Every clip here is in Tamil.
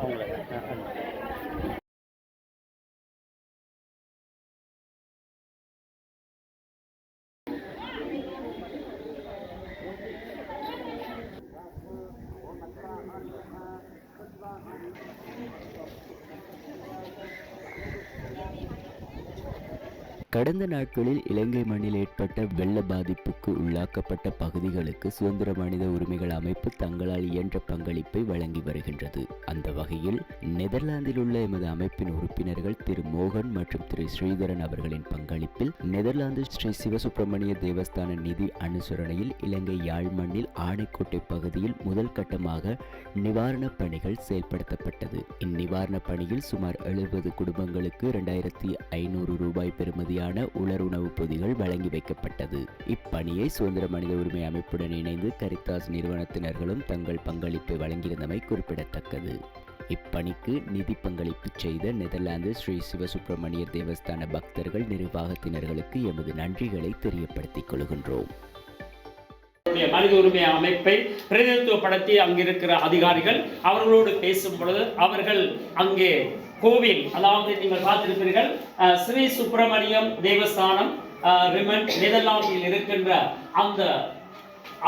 Con. கடந்த நாட்களில் இலங்கை மண்ணில் ஏற்பட்ட வெள்ள பாதிப்புக்கு உள்ளாக்கப்பட்ட பகுதிகளுக்கு சுதந்திர மனித உரிமைகள் அமைப்பு தங்களால் இயன்ற பங்களிப்பை வழங்கி வருகின்றது. அந்த வகையில் நெதர்லாந்தில் உள்ள எமது அமைப்பின் உறுப்பினர்கள் திரு மோகன் மற்றும் திரு ஸ்ரீதரன் அவர்களின் பங்களிப்பில் நெதர்லாந்து ஸ்ரீ சிவசுப்பிரமணிய தேவஸ்தான நிதி அனுசரணையில் இலங்கை யாழ் மண்ணில் ஆணைக்கோட்டை பகுதியில் முதல் கட்டமாக நிவாரணப் பணிகள் செயல்படுத்தப்பட்டது. இந்நிவாரணப் பணியில் சுமார் எழுபது குடும்பங்களுக்கு இரண்டாயிரத்தி ஐநூறு ரூபாய் பெறுமதி பெறுமதியான உலர் உணவுப் பொதிகள் வழங்கி வைக்கப்பட்டது. இப்பணியை சுதந்திர மனித உரிமை அமைப்புடன் இணைந்து கரித்தாஸ் நிறுவனத்தினர்களும் தங்கள் பங்களிப்பை வழங்கியிருந்தமை குறிப்பிடத்தக்கது. இப்பணிக்கு நிதி பங்களிப்பு செய்த நெதர்லாந்து ஸ்ரீ சிவசுப்பிரமணியர் தேவஸ்தான பக்தர்கள் நிர்வாகத்தினர்களுக்கு எமது நன்றிகளை தெரியப்படுத்திக் கொள்கின்றோம். மனித உரிமை அமைப்பை பிரதிநிதித்துவப்படுத்தி அங்கிருக்கிற அதிகாரிகள் அவர்களோடு பேசும் பொழுது அவர்கள் அங்கே கோவில் அதாவது நீங்கள் பார்த்திருப்பீர்கள் ஸ்ரீ சுப்பிரமணியம் தேவஸ்தானம் ரிமன் நெதர்லாந்தில் இருக்கின்ற அந்த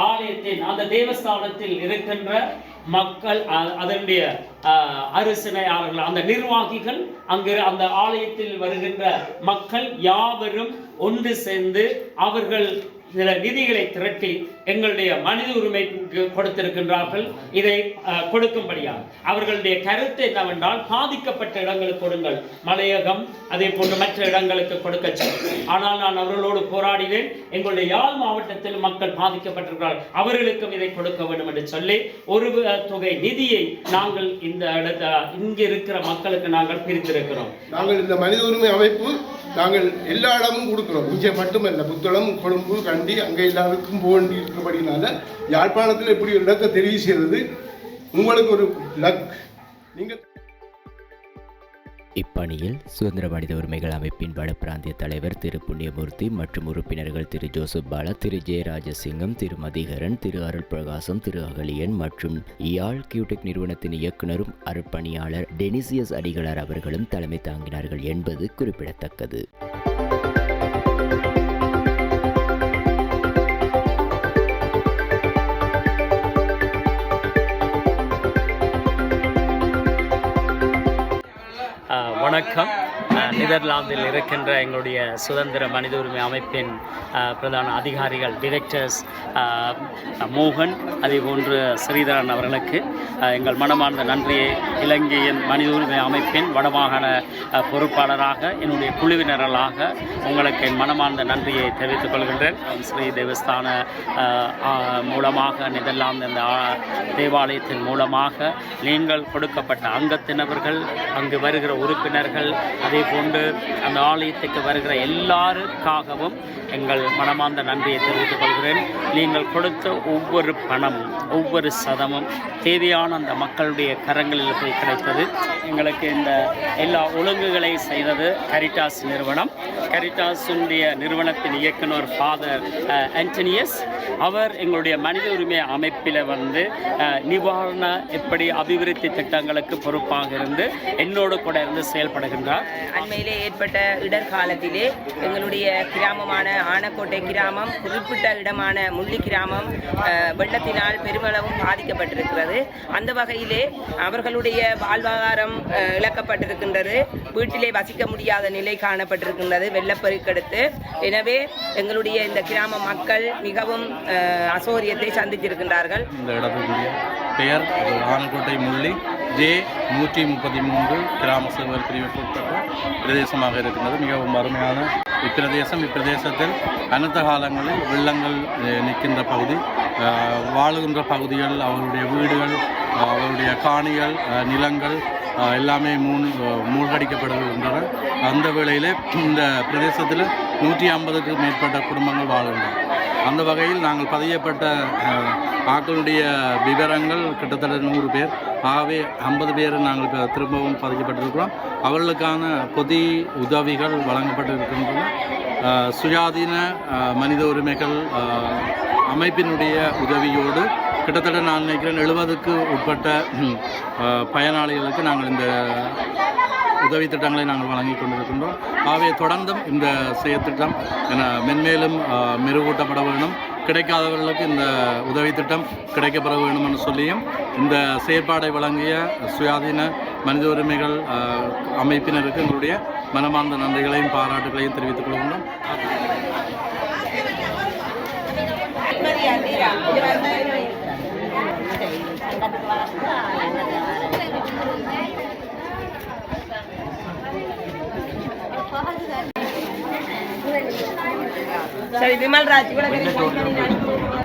ஆலயத்தின் அந்த தேவஸ்தானத்தில் இருக்கின்ற மக்கள் அதனுடைய அஹ், அரசினையாளர்கள் அந்த நிர்வாகிகள் அங்கு அந்த ஆலயத்தில் வருகின்ற மக்கள் யாவரும் ஒன்று சேர்ந்து அவர்கள் சில நிதிகளை திரட்டி எங்களுடைய மனித உரிமைக்கு கொடுத்திருக்கின்றார்கள். இதை கொடுக்கும்படியாக அவர்களுடைய கருத்து என்னவென்றால் பாதிக்கப்பட்ட இடங்களுக்கு கொடுங்கள். மலையகம் அதே போன்று மற்ற இடங்களுக்கு கொடுக்க சொன்னேன். ஆனால் நான் அவர்களோடு போராடினேன். எங்களுடைய யாழ் மாவட்டத்தில் மக்கள் பாதிக்கப்பட்டிருக்கிறார்கள். அவர்களுக்கும் இதை கொடுக்க வேண்டும் என்று சொல்லி ஒரு தொகை நிதியை நாங்கள் இந்த இடத்த இங்கே இருக்கிற மக்களுக்கு நாங்கள் பிரித்திருக்கிறோம். நாங்கள் இந்த மனித உரிமை அமைப்பு நாங்கள் எல்லா இடமும் கொடுக்குறோம். இங்கே மட்டுமல்ல புத்தளம் கொழும்பு கண்டி அங்கே எல்லாருக்கும் போண்டி இருக்கிறபடினால யாழ்ப்பாணத்தில் இப்படி ஒரு இடத்தை தெரிவு செய்கிறது உங்களுக்கு ஒரு லக் நீங்கள் இப்பணியில் சுதந்திர மனித உரிமைகள் அமைப்பின் வட பிராந்திய தலைவர் திரு புண்ணியமூர்த்தி மற்றும் உறுப்பினர்கள் திரு ஜோசப் பாலா திரு ஜெயராஜசிங்கம் திரு மதிகரன் திரு அருள் பிரகாசம் திரு அகலியன் மற்றும் யாழ் கியூடெக் நிறுவனத்தின் இயக்குனரும் அருட்பணியாளர் டெனிசியஸ் அடிகளார் அவர்களும் தலைமை தாங்கினார்கள் என்பது குறிப்பிடத்தக்கது. நெதர்லாந்தில் இருக்கின்ற எங்களுடைய சுதந்திர மனித உரிமை அமைப்பின் பிரதான அதிகாரிகள் டிரெக்டர்ஸ் மோகன் அதே போன்று ஸ்ரீதரன் அவர்களுக்கு எங்கள் மனமார்ந்த நன்றியை இலங்கையின் மனித உரிமை அமைப்பின் வடமாகாண பொறுப்பாளராக என்னுடைய குழுவினர்களாக உங்களுக்கு என் மனமார்ந்த நன்றியை தெரிவித்துக் கொள்கின்றேன். ஸ்ரீ தேவஸ்தான மூலமாக நெதர்லாந்து இந்த தேவாலயத்தின் மூலமாக நீங்கள் கொடுக்கப்பட்ட அங்கத்தினவர்கள் அங்கு வருகிற உறுப்பினர்கள் அதே போன்று அந்த ஆலயத்துக்கு வருகிற எல்லாருக்காகவும் எங்கள் மனமார்ந்த நன்றியை தெரிவித்துக் கொள்கிறேன். நீங்கள் கொடுத்த ஒவ்வொரு பணமும் ஒவ்வொரு சதமும் தேவையான அந்த மக்களுடைய கரங்களில் போய் கிடைத்தது. எங்களுக்கு இந்த எல்லா ஒழுங்குகளை செய்தது கரிட்டாஸ் நிறுவனம். கரிட்டாஸுடைய நிறுவனத்தின் இயக்குனர் ஃபாதர் ஆண்டனியஸ் uh, அவர் எங்களுடைய மனித உரிமை அமைப்பில் வந்து uh, நிவாரண எப்படி அபிவிருத்தி திட்டங்களுக்கு பொறுப்பாக இருந்து என்னோடு கூட இருந்து செயல்படுகின்றார். அண்மையிலே ஏற்பட்ட இடர்காலத்திலே எங்களுடைய கிராமமான ஆனக்கோட்டை கிராமம் குறிப்பிட்ட இடமான முள்ளி கிராமம் uh, வெள்ளத்தினால் பெருமளவும் பாதிக்கப்பட்டிருக்கிறது. அந்த வகையிலே அவர்களுடைய வாழ்வாதாரம் இழக்கப்பட்டிருக்கின்றது. வீட்டிலே வசிக்க முடியாத நிலை காணப்பட்டிருக்கின்றது. வெள்ளப்பெருக்கெடுத்து எனவே எங்களுடைய இந்த கிராம மக்கள் மிகவும் அசௌரியத்தை சந்தித்திருக்கின்றார்கள். இந்த இடத்துக்குரிய பெயர் ஆனக்கோட்டை முள்ளி ஜே நூற்றி முப்பத்தி மூன்று கிராம சேவர் பிரிவுக்குட்பட்ட பிரதேசமாக இருக்கின்றது. மிகவும் அருமையான இப்பிரதேசம். இப்பிரதேசத்தில் அனைத்த காலங்களில் வெள்ளங்கள் நிற்கின்ற பகுதி வாழுகின்ற பகுதிகள் அவருடைய வீடுகள் அவருடைய காணிகள் நிலங்கள் எல்லாமே மூணு அஹ், மூழ்கடிக்கப்படுகின்றன அந்த வேளையில் இந்த பிரதேசத்தில் நூற்றி ஐம்பதுக்கு மேற்பட்ட குடும்பங்கள் வாழ்கின்றன. அந்த வகையில் நாங்கள் பதியப்பட்ட ஆக்களுடைய விவரங்கள் கிட்டத்தட்ட நூறு பேர். ஆகவே ஐம்பது பேர் நாங்கள் இப்போ திரும்பவும் பதிக்கப்பட்டிருக்கிறோம். அவர்களுக்கான பொதி உதவிகள் வழங்கப்பட்டிருக்கின்றன. சுயாதீன மனித உரிமைகள் அமைப்பினுடைய உதவியோடு கிட்டத்தட்ட நான் நினைக்கிறேன் எழுபதுக்கு உட்பட்ட பயனாளிகளுக்கு நாங்கள் இந்த உதவி திட்டங்களை நாங்கள் வழங்கி கொண்டிருக்கின்றோம். ஆகவே தொடர்ந்தும் இந்த செயற்திட்டம் என மென்மேலும் மெருகூட்டப்பட வேண்டும். கிடைக்காதவர்களுக்கு இந்த உதவி திட்டம் கிடைக்கப்பெற வேண்டும் என்று சொல்லியும் இந்த செயற்பாடை வழங்கிய சுயாதீன மனித உரிமைகள் அமைப்பினருக்கு எங்களுடைய மனமார்ந்த நன்றிகளையும் பாராட்டுகளையும் தெரிவித்துக் கொள்கின்றோம். சரி விமல்ராஜ் இவ்வளவு